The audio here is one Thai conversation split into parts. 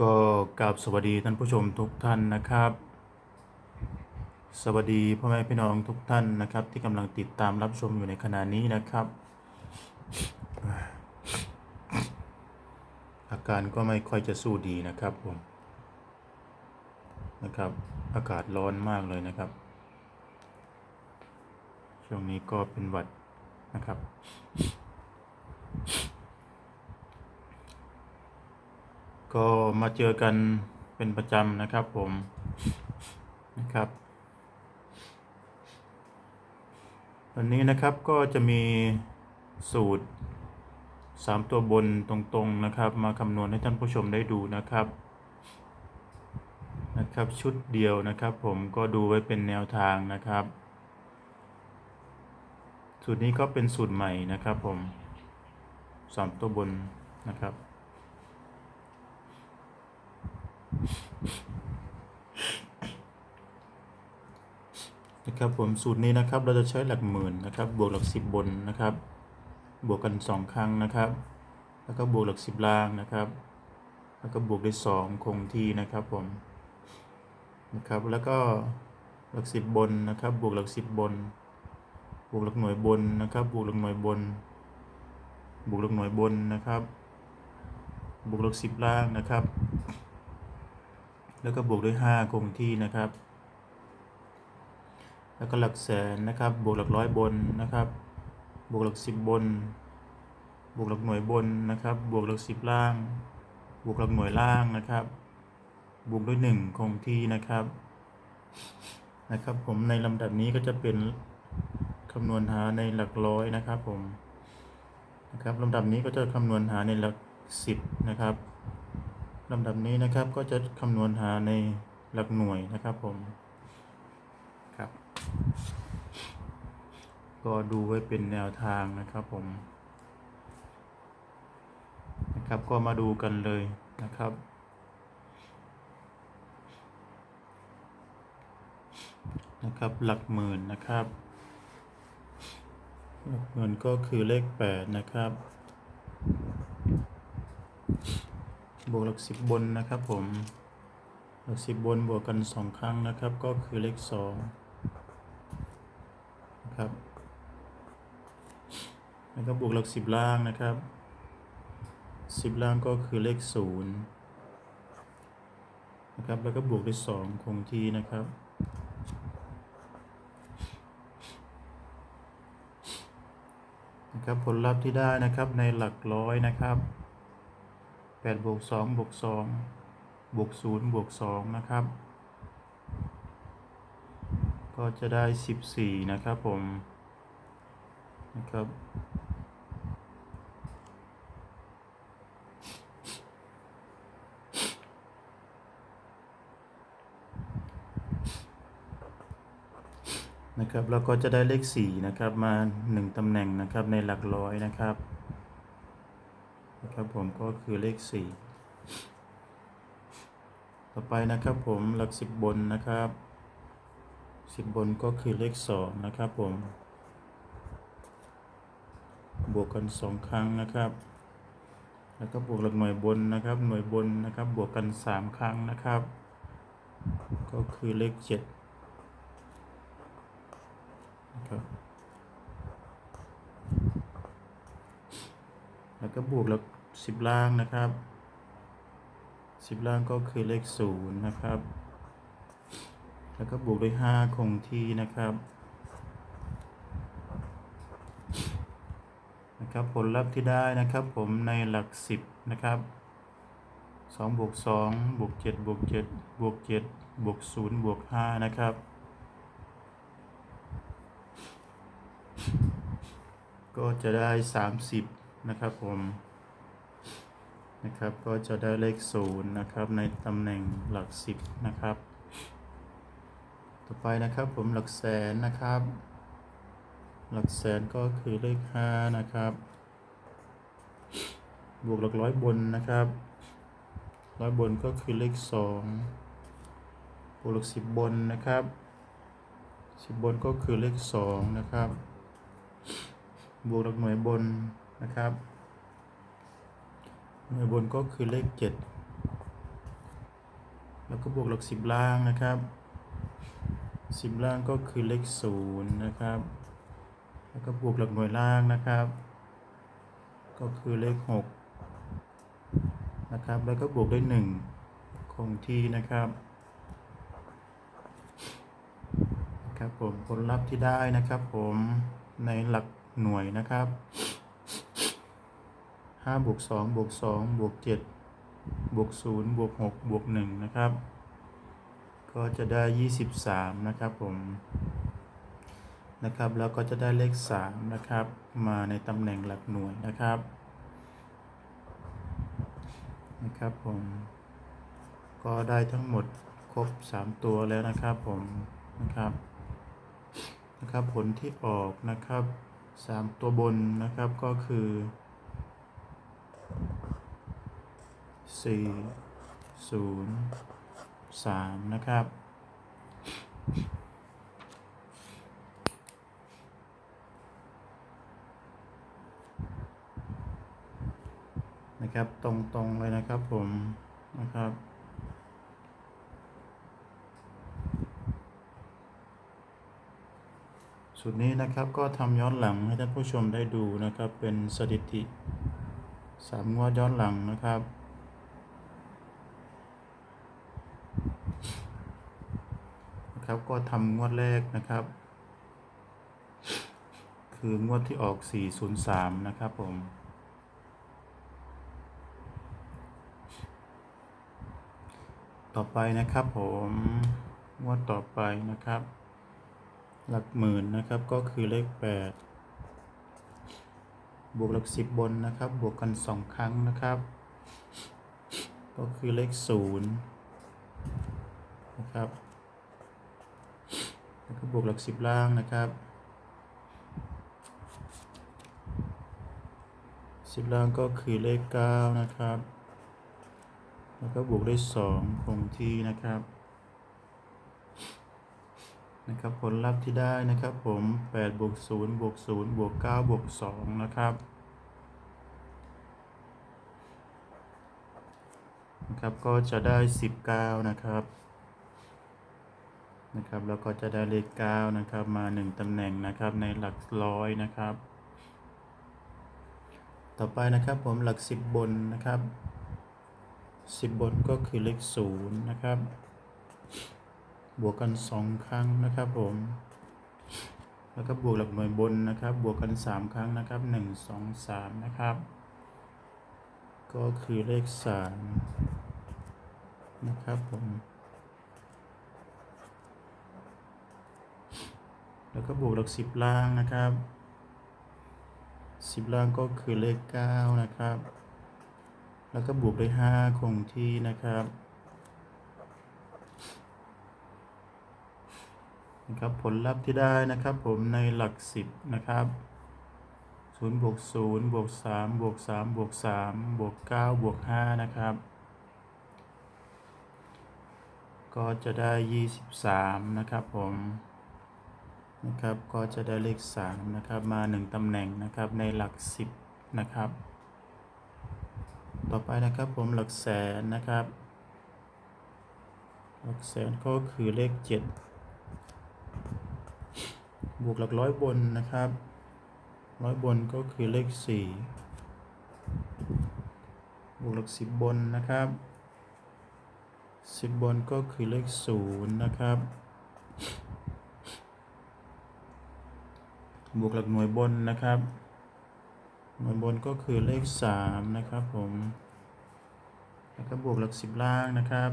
ก็กราบสวัสดีท่านผู้ชมทุกท่านนะครับ สวัสดีพ่อแม่พี่น้องทุกท่านนะครับ ที่กำลังติดตามรับชมอยู่ในขณะนี้นะครับ อาการก็ไม่ค่อยจะสู้ดีนะครับผมนะครับ อากาศร้อนมากเลยนะครับ ช่วงนี้ก็เป็นหวัดนะครับ ก็มาเจอกันเป็นประจำนะครับผมนะครับ วันนี้นะครับก็จะมีสูตร 3 ตัวบนตรงๆนะครับ มาคำนวณให้ท่านผู้ชมได้ดูนะครับนะครับชุดเดียวนะครับ ผมก็ดูไว้เป็นแนวทางนะครับ สูตรนี้ก็เป็นสูตรใหม่นะครับผมสามตัวบนนะครับ นะครับผมสูตรนี้นะครับเราจะใช้หลักหมื่นนะครับบวกหลักสิบบนนะครับ บวกกันสองครั้งนะครับ แล้วก็บวกหลักสิบล่างนะครับ แล้วก็บวกด้วยสองคงที่นะครับผมนะครับแล้วก็หลักสิบบนนะครับ บวกหลักสิบบน บวกหลักหน่วยบนนะครับ บวกหลักหน่วยบน บวกหลักหน่วยบนนะครับ บวกหลักสิบล่างนะครับ แล้วก็บวกด้วยห้าคงที่นะครับ แล้วก็หลักแสนนะครับ บวกหลักร้อยบนนะครับ บวกหลักสิบบน บวกหลักหน่วยบนนะครับ บวกหลักสิบล่าง บวกหลักหน่วยล่างนะครับ บวกด้วยหนึ่งคงที่นะครับ นะครับ ผมในลำดับนี้ก็จะเป็นคำนวณหาในหลักร้อยนะครับผม นะครับลำดับนี้ก็จะคำนวณหาในหลักสิบนะครับลำดับนี้นะครับก็จะคำนวณหาในหลักหน่วยนะครับผม ก็ดูไว้เป็นแนวทางนะครับผม นะครับก็มาดูกันเลยนะครับ นะครับหลักหมื่นนะครับ หลักหมื่นก็คือเลขแปดนะครับ บวกหลักสิบบนนะครับผม หลักสิบบนบวกกันสองครั้งนะครับ ก็คือเลขสอง นะครับแล้วก็บวกหลักสิบล่างนะครับสิบล่างก็คือเลขศูนย์นะครับ แล้วก็บวกด้วยสองคงที่นะครับนะครับผลลัพธ์ที่ได้นะครับในหลักร้อยนะครับ8บวก2บวก2บวก0บวก2นะครับ ก็จะได้ 14 นะครับผมนะครับนะครับแล้วก็จะได้เลข 4 นะครับมา 1 ตำแหน่งนะครับในหลักร้อยนะครับนะครับผมก็คือเลข 4 ต่อไปนะครับผมหลัก 10 บนนะครับ 10บบนก็คือเลข2นะครับผม บวกกัน2ครั้งนะครับ แล้วก็บวกหลักหน่วยบนนะครับ หน่วยบนนะครับ บวกกัน3ครั้งนะครับ ก็คือเลข7นะครับ แล้วก็บวกหลักสิบล่างนะครับสิบล่างก็คือเลขศูนย์นะครับ แล้วก็บวกด้วยห้าคงที่นะครับ นะครับผลลัพธ์ที่ได้นะครับผมในหลักสิบนะครับสองบวกสองบวกเจ็ดบวกเจ็ดบวกเจ็ดบวกศูนย์บวกห้านะครับ ก็จะได้ 30 นะครับผมนะครับก็จะได้เลขศูนย์นะครับ ในตำแหน่งหลักสิบนะครับ ต่อไปนะครับผมหลักแสนนะครับ หลักแสนก็คือเลขห้านะครับ บวกหลักร้อยบนนะครับ ร้อยบนก็คือเลขสองบวกหลักสิบบนนะครับสิบบนก็คือเลขสองนะครับ บวกหลักหน่วยบนนะครับ หน่วยบนก็คือเลขเจ็ดแล้วก็บวกหลักสิบล่างนะครับ สิบล่างก็คือเลขศูนย์นะครับ แล้วก็บวกหลักหน่วยล่างนะครับ ก็คือเลขหกนะครับ แล้วก็บวกด้วยหนึ่งคงที่นะครับครับผมผลลัพธ์ที่ได้นะครับผมในหลักหน่วยนะครับห้าบวกสองบวกสองบวกเจ็ดบวกศูนย์บวกหกบวกหนึ่งนะครับ ก็จะได้ยี่สิบสามนะครับผมนะครับ แล้วก็จะได้เลข 3 นะครับ มาในตำแหน่งหลักหน่วยนะครับนะครับผมก็ได้ทั้งหมดครบ 3 ตัวแล้วนะครับผมนะครับนะครับผลที่ออกนะครับ 3 ตัวบนนะครับก็คือ 4 0 3นะครับ นะครับตรงๆเลยนะครับผมนะครับสูตรนี้นะครับก็ทำย้อนหลังให้ท่านผู้ชมได้ดูนะครับ เป็นสถิติสามงวดย้อนหลังนะครับ นะครับ ก็ทำงวดแรกนะครับ คืองวดที่ออก 403 นะครับผมต่อไปนะครับผมงวดต่อไปนะครับ หลักหมื่นนะครับก็คือเลข 8 บวกหลักสิบบนนะครับ บวกกันสองครั้งนะครับ ก็คือเลขศูนย์นะครับ แล้วก็บวกหลักสิบล่างนะครับสิบล่างก็คือเลขเก้านะครับ แล้วก็บวกด้วย2คงที่นะครับนะครับผลลัพธ์ที่ได้นะครับผม8บวก0บวก0บวก9บวก2นะครับนะครับ ก็จะได้ 19 นะครับ นะครับแล้วก็จะได้เลข9นะครับมา 1ตำแหน่งนะครับในหลักร้อยนะครับ ต่อไปนะครับผมหลัก 10 บนนะครับสิบบนก็คือเลขศูนย์นะครับ บวกกันสองครั้งนะครับผม แล้วก็บวกหลักหน่วยบนนะครับ บวกกันสามครั้งนะครับหนึ่งสองสามนะครับ ก็คือเลขสามนะครับผม แล้วก็บวกหลักสิบล่างนะครับสิบล่างก็คือเลขเก้านะครับ แล้วก็บวกด้วย5คงที่นะครับนะครับผลลัพธ์ที่ได้นะครับผมในหลัก10นะครับ0บวก0บวก3บวก3บวก3บวก9บวก5นะครับ ก็จะได้23นะครับผม นะครับ ก็จะได้เลข 3 นะครับ มา 1 ตำแหน่งนะครับในหลัก 10 นะครับ ต่อไปนะครับผมหลักแสนนะครับ หลักแสนก็คือเลขเจ็ดบวกหลักร้อยบนนะครับร้อยบนก็คือเลขสี่บวกหลักสิบบนนะครับสิบบนก็คือเลขศูนย์นะครับ บวกหลักหน่วยบนนะครับ หน่วยบนก็คือเลขสามนะครับผม แล้วก็บวกหลักสิบล่างนะครับ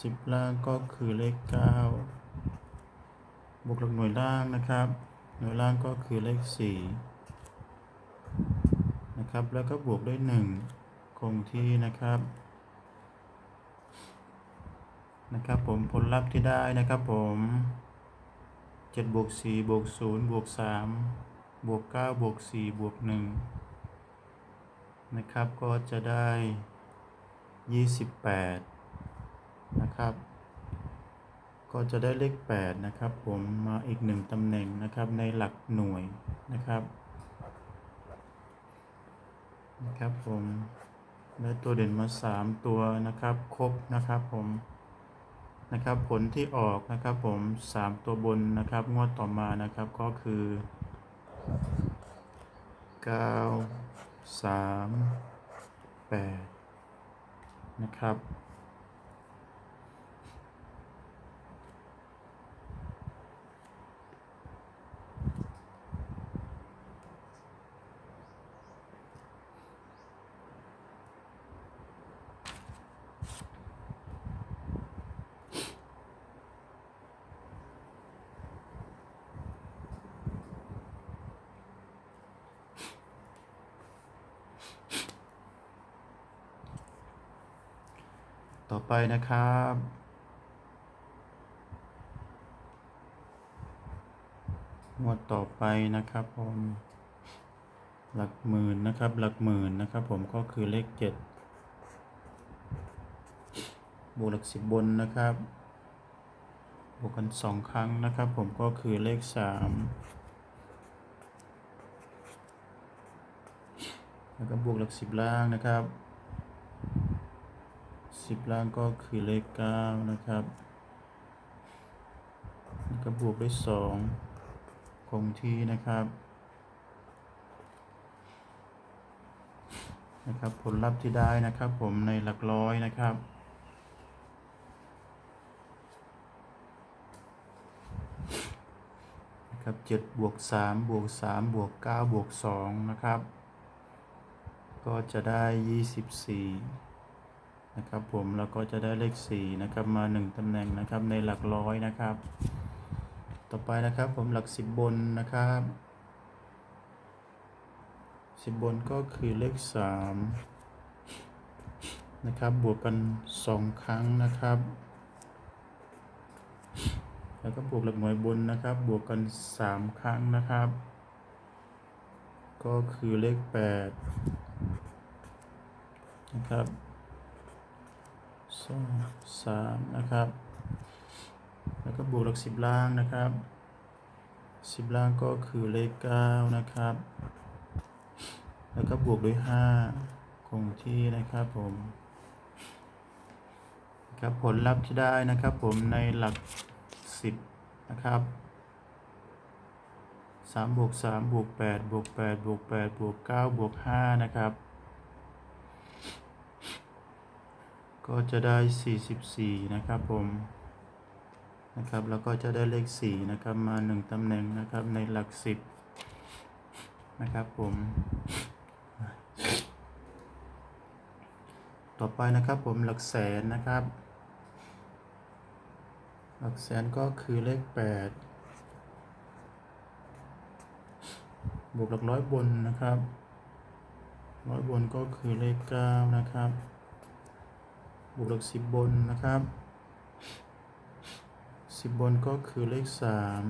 สิบล่างก็คือเลขเก้าบวกหลักหน่วยล่างนะครับ หน่วยล่างก็คือเลขสี่นะครับ แล้วก็บวกด้วยหนึ่งคงที่นะครับนะครับผมผลลัพธ์ที่ได้นะครับผม จ็ดบวกสี่บวกศูนย์บวกสามบวก9บวก4บวก1นะครับก็จะได้28นะครับ ก็จะได้เลข8นะครับ ผมมาอีก1ตำแหน่งนะครับในหลักหน่วยนะครับนะครับผมได้ตัวเด่นมาสามตัวนะครับ ครบนะครับผม นะครับผลที่ออกนะครับผมสามตัวบนนะครับ งวดต่อมานะครับก็คือเก้าสามแปดนะครับ นะครับ งวดต่อไปนะครับผม หลักหมื่นนะครับ หลักหมื่นนะครับ ผมก็คือเลขเจ็ดบวกหลักสิบบนนะครับ บวกกันสองครั้งนะครับ ผมก็คือเลขสามแล้วก็บวกหลักสิบล่างนะครับ สิบล่างก็คือเลขเก้านะครับก็บวกด้วยสองคงที่นะครับ นะครับ ผลลัพธ์ที่ได้นะครับ ผมในหลักร้อยนะครับนะครับเจ็ดบวกสามบวกสามบวกเก้าบวกสองนะครับ ก็จะได้ยี่สิบสี่ นะครับผมแล้วก็จะได้เลขสี่นะครับมาหนึ่งตำแหน่งนะครับในหลักร้อยนะครับ ต่อไปนะครับผมหลักสิบบนนะครับสิบบนก็คือเลขสามนะครับบวกกันสองครั้งนะครับ แล้วก็บวกหลักหน่วยบนนะครับ บวกกันสามครั้งนะครับ ก็คือเลขแปดนะครับ สองสามนะครับ แล้วก็บวกหลักสิบล่างนะครับสิบล่างก็คือเลขเก้านะครับ แล้วก็บวกด้วยห้าคงที่นะครับผมครับผลลัพธ์ที่ได้นะครับผมในหลักสิบนะครับสามบวกสามบวกแปดบวกแปดบวกแปดบวกเก้าบวกห้านะครับ ก็จะได้ 44 นะครับผมนะครับแล้วก็จะได้เลข 4 นะครับมา 1ตำแหน่งนะครับในหลัก 10 นะครับผม ต่อไปนะครับผมหลักแสนนะครับ หลักแสนก็คือเลข 8 บวกหลักร้อยบนนะครับ ร้อยบนก็คือเลข 9 นะครับ บวกหลักสิบบนนะครับสิบบนก็คือเลขสาม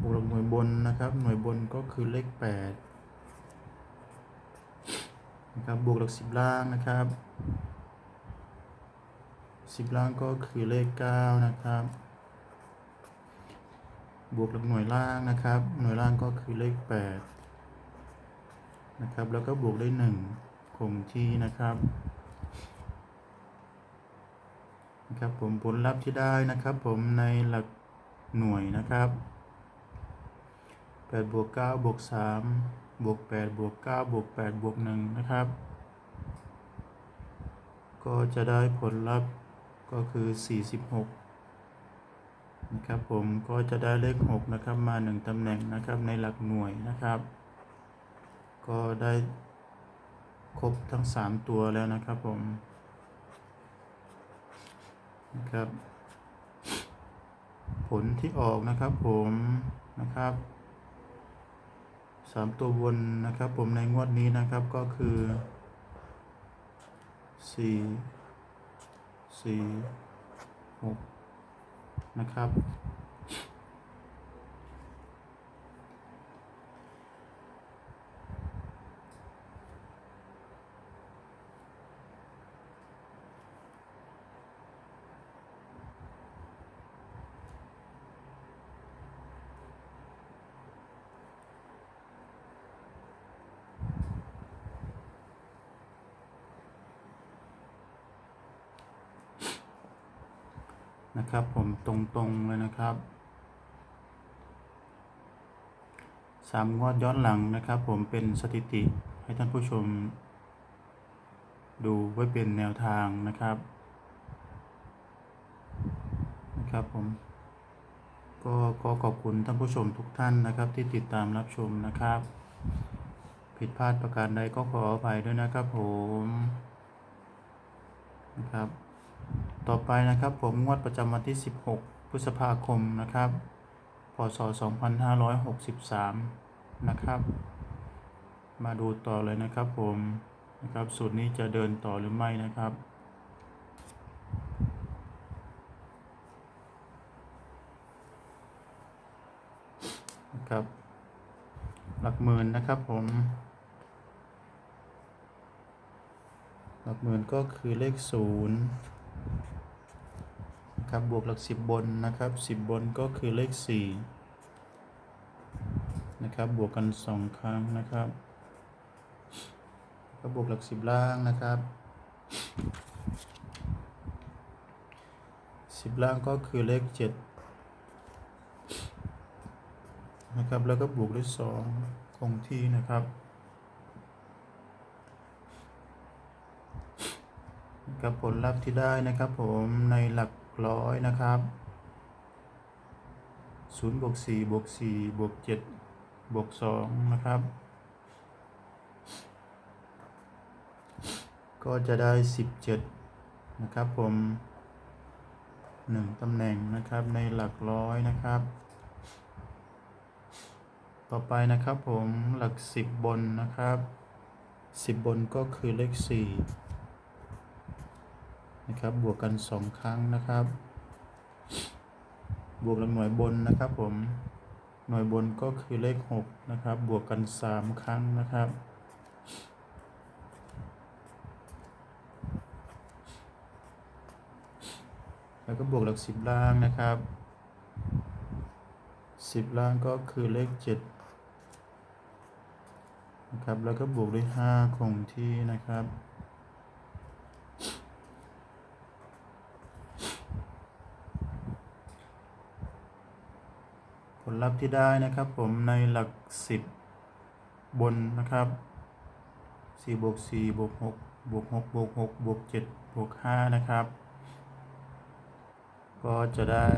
บวกหลักหน่วยบนนะครับ หน่วยบนก็คือเลขแปดนะครับบวกหลักสิบล่างนะครับสิบล่างก็คือเลขเก้านะครับ บวกหลักหน่วยล่างนะครับ หน่วยล่างก็คือเลขแปดนะครับ แล้วก็บวกได้หนึ่งคงที่นะครับ นะครับผมผลลัพธ์ที่ได้นะครับ ผมในหลักหน่วยนะครับ8บวก9บวก3บวก8บวก9บวก8บวก1นะครับ ก็จะได้ผลลัพธ์ก็คือ 46 นะครับ ผมก็จะได้เลข 6 นะครับมา 1ตำแหน่งนะครับในหลักหน่วยนะครับ ก็ได้ครบทั้ง 3 ตัวแล้วนะครับผม นะครับ ผลที่ออกนะครับผมนะครับสามตัวบนนะครับ ผมในงวดนี้นะครับก็คือสี่สี่หกนะครับ นะครับ ผมตรงๆเลยนะครับสามงวดย้อนหลังนะครับ ผมเป็นสถิติให้ท่านผู้ชม ดูไว้เป็นแนวทางนะครับนะครับผมก็ขอขอบคุณท่านผู้ชมทุกท่านนะครับ ที่ติดตามรับชมนะครับ ผิดพลาดประการใดก็ขออภัยด้วยนะครับผมนะครับ ต่อไปนะครับผมงวดประจำวันที่ 16 พฤษภาคมนะครับ พศ 2563 นะครับ มาดูต่อเลยนะครับผมนะครับสูตรนี้จะเดินต่อหรือไม่นะครับนะครับ หลักหมื่นนะครับผม หลักหมื่นก็คือเลขศูนย์ นะครับ บวกหลักสิบบนนะครับสิบบนก็คือเลขสี่นะครับ บวกกันสองครั้งนะครับก็บวกหลักสิบล่างนะครับสิบล่างก็คือเลขเจ็ดนะครับ แล้วก็บวกด้วยสองคงที่นะครับกับผลลัพธ์ที่ได้นะครับผมในหลัก ร้อยนะครับ0บวก4บวก4บวก7บวก2นะครับ ก็จะได้17นะครับผม1ตำแหน่งนะครับในหลักร้อยนะครับ ต่อไปนะครับผมหลัก10บนนะครับ10บนก็คือเลข4 นะครับ บวกกัน 2 ครั้งนะครับ บวกหลักหน่วยบนนะครับผม หน่วยบนก็คือเลข 6 นะครับ บวกกัน 3 ครั้งนะครับแล้วก็บวกหลักสิบล่างนะครับสิบล่างก็คือเลข7นะครับ แล้วก็บวกด้วย5คงที่นะครับ ลัพธ์ที่ได้นะครับผมในหลัก 10 บนนะครับ4บวก4บวก6บวก6บวก6บวก7บวก5นะครับ ก็จะได้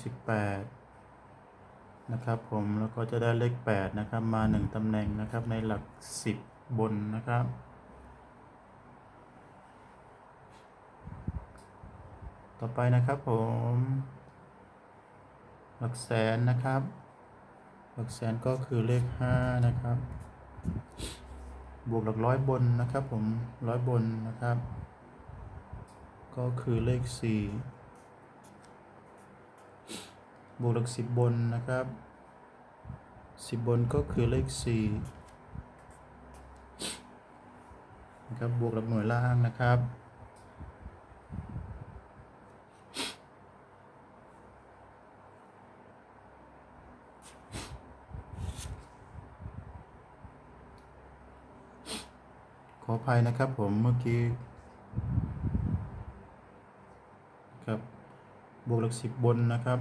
38 นะครับผมแล้วก็จะได้เลข 8 นะครับ มา 1ตำแหน่งนะครับในหลัก 10 บนนะครับต่อไปนะครับผม ลักแสนนะครับ หลักแสนก็คือเลข5นะครับ บวกหลักร้อยบนนะครับ ผมร้อยบนนะครับ ก็คือเลข4บวกหลักสิบบนนะครับสิบบนก็คือเลข4นะครับบวกหลักหน่วยล่างนะครับ ภัยนะครับผมเมื่อกี้ครับบวกหลักสิบบนนะครับ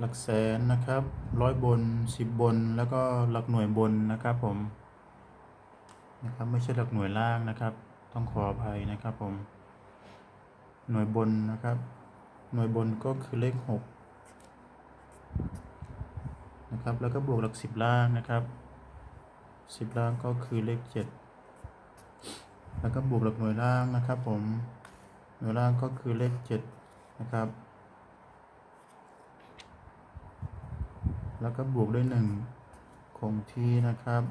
หลักแสนนะครับร้อยบนสิบบนแล้วก็หลักหน่วยบนนะครับผมนะครับไม่ใช่หลักหน่วยล่างนะครับ ต้องขออภัยนะครับผม หน่วยบนนะครับ หน่วยบนก็คือเลขหกนะครับแล้วก็บวกหลักสิบล่างนะครับสิบล่างก็คือเลขเจ็ด แล้วก็บวกหลักหน่วยล่างนะครับ ผมหน่วยล่างก็คือเลขเจ็ดนะครับ แล้วก็บวกด้วยหนึ่งคงที่นะครับ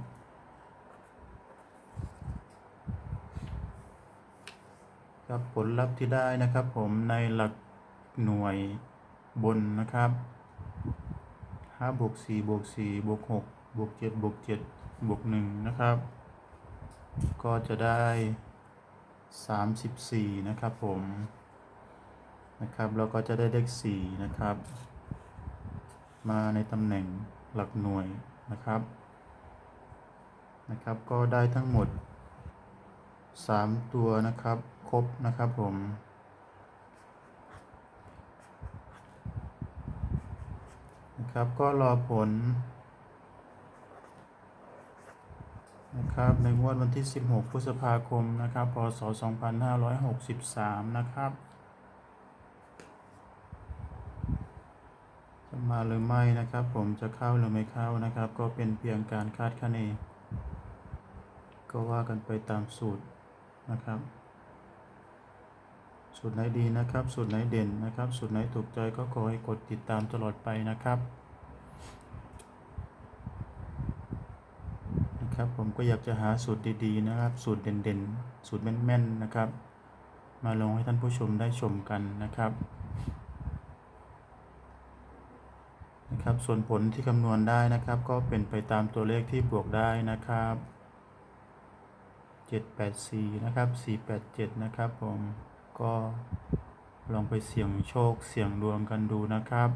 ครับผลลัพธ์ที่ได้นะครับ ผมในหลักหน่วยบนนะครับ5บวก4บวก4บวก6บวก7บวก7บวก1นะครับ ก็จะได้ 34 นะครับผมนะครับเราก็จะได้เลข4นะครับ มาในตำแหน่งหลักหน่วยนะครับนะครับ ก็ได้ทั้งหมด 3 ตัวนะครับ ครบนะครับผมนะครับก็รอผล นะครับในงวดวันที่ 16 พฤษภาคมนะครับพศ 2563 นะครับจะมาหรือไม่นะครับ ผมจะเข้าหรือไม่เข้านะครับ ก็เป็นเพียงการคาดคะเน ก็ว่ากันไปตามสูตรนะครับ สูตรไหนดีนะครับ สูตรไหนเด่นนะครับ สูตรไหนถูกใจก็ขอให้กดติดตามตลอดไปนะครับ นะครับ ผมก็อยากจะหาสูตรดีๆนะครับ สูตรเด่นๆ สูตรแม่นๆนะครับ มาลงให้ท่านผู้ชมได้ชมกันนะครับนะครับ ส่วนผลที่คำนวณได้นะครับ ก็เป็นไปตามตัวเลขที่บวกได้นะครับ 784 นะครับ 487 นะครับผมก็ลองไปเสี่ยงโชคเสี่ยงดวงกันดูนะครับ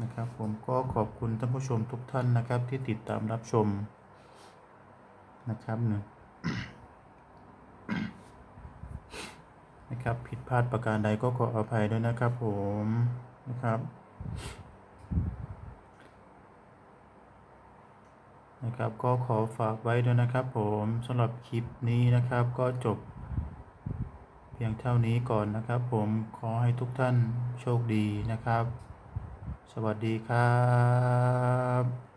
นะครับ ผมก็ขอบคุณท่านผู้ชมทุกท่านนะครับ ที่ติดตามรับชมนะครับหนึ่งนะครับผิดพลาดประการใดก็ขออภัยด้วยนะครับผมนะครับนะครับก็ขอฝากไว้ด้วยนะครับ ผมสำหรับคลิปนี้นะครับก็จบ เพียงเท่านี้ก่อนนะครับ ผมขอให้ทุกท่านโชคดีนะครับ สวัสดีครับ